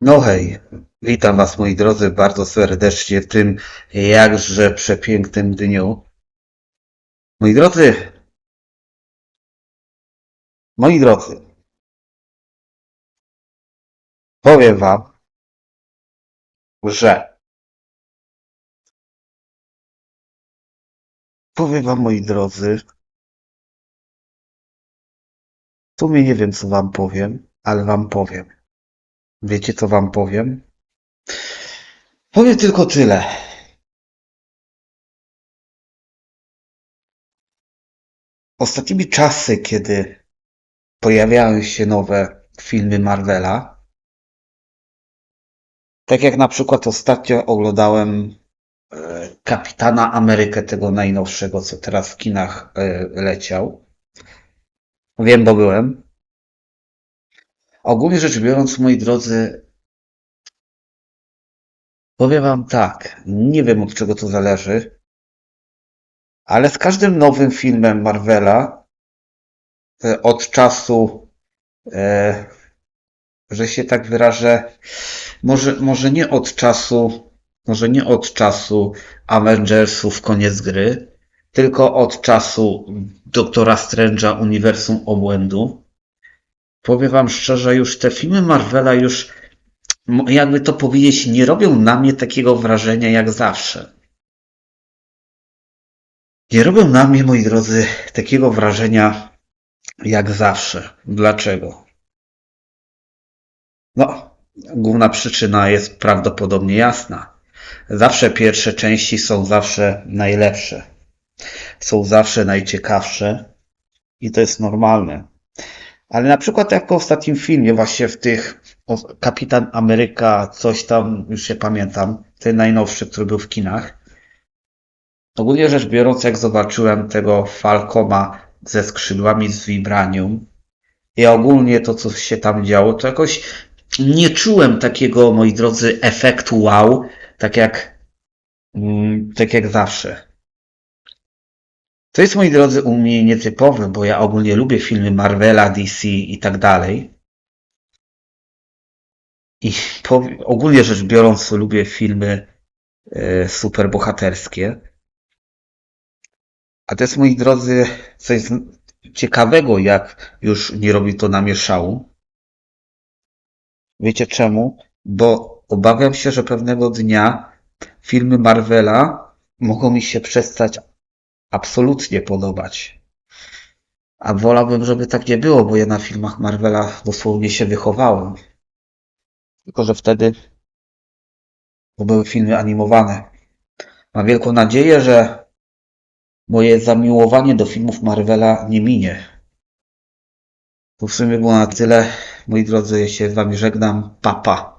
No hej, witam Was moi drodzy bardzo serdecznie w tym jakże przepięknym dniu. Moi drodzy, moi drodzy, powiem Wam, że powiem Wam moi drodzy, w sumie nie wiem co Wam powiem, ale Wam powiem. Wiecie co Wam powiem? Powiem tylko tyle. Ostatnimi czasy, kiedy pojawiają się nowe filmy Marvela, tak jak na przykład ostatnio oglądałem e, Kapitana Amerykę, tego najnowszego, co teraz w kinach e, leciał. Wiem, bo byłem. Ogólnie rzecz biorąc, moi drodzy, powiem Wam tak, nie wiem od czego to zależy, ale z każdym nowym filmem Marvela, e, od czasu, e, że się tak wyrażę, może, może nie od czasu, może nie od czasu Avengersów koniec gry, tylko od czasu Doktora Strange'a Uniwersum Obłędu. Powiem wam szczerze, już te filmy Marvela już, jakby to powiedzieć, nie robią na mnie takiego wrażenia jak zawsze. Nie robią na mnie, moi drodzy, takiego wrażenia jak zawsze. Dlaczego? No, główna przyczyna jest prawdopodobnie jasna. Zawsze pierwsze części są zawsze najlepsze. Są zawsze najciekawsze i to jest normalne. Ale na przykład jak w ostatnim filmie, właśnie w tych Kapitan Ameryka, coś tam, już się pamiętam, ten najnowszy, który był w kinach. Ogólnie rzecz biorąc, jak zobaczyłem tego Falcoma ze skrzydłami z Vibranium i ogólnie to, co się tam działo, to jakoś nie czułem takiego, moi drodzy, efektu wow, tak jak, mm, tak jak zawsze. To jest, moi drodzy, u mnie nietypowe, bo ja ogólnie lubię filmy Marvela, DC i tak dalej. I ogólnie rzecz biorąc, lubię filmy e, superbohaterskie. A to jest, moi drodzy, coś z- ciekawego, jak już nie robi to na mnie szału. Wiecie czemu? Bo obawiam się, że pewnego dnia filmy Marvela mogą mi się przestać absolutnie podobać. A wolałbym, żeby tak nie było, bo ja na filmach Marvela dosłownie się wychowałem. Tylko, że wtedy to były filmy animowane. Mam wielką nadzieję, że moje zamiłowanie do filmów Marvela nie minie. To w sumie było na tyle. Moi drodzy, się z wami żegnam. Papa.